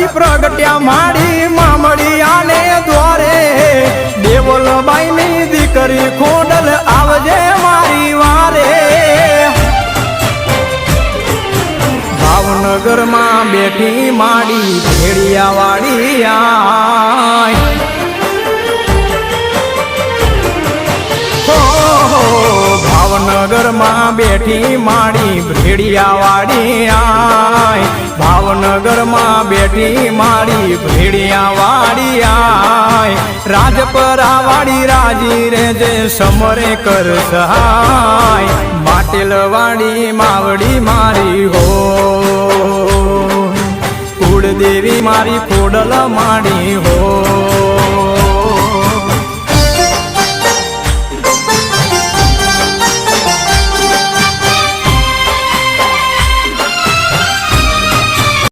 થી પ્રગટ્યા માડી મામડિયાને દ્વારે. દેવલની દીકરી ખોડલ આવજે મારી વારે. ભાવનગરમાં બેઠી માડી ભેડિયા વાળી આય. હો, ભાવનગરમાં બેઠી માડી ભેડિયા વાળી આય. ભાવનગરમાં બેઠી મારી ભેડિયા વાળી આય. રાજપરા વાળી રાજી રે સમરે કર સહાય. માટેલ વાળી માવડી મારી હો. કુળદેવી મારી ફોડલ માડી હો.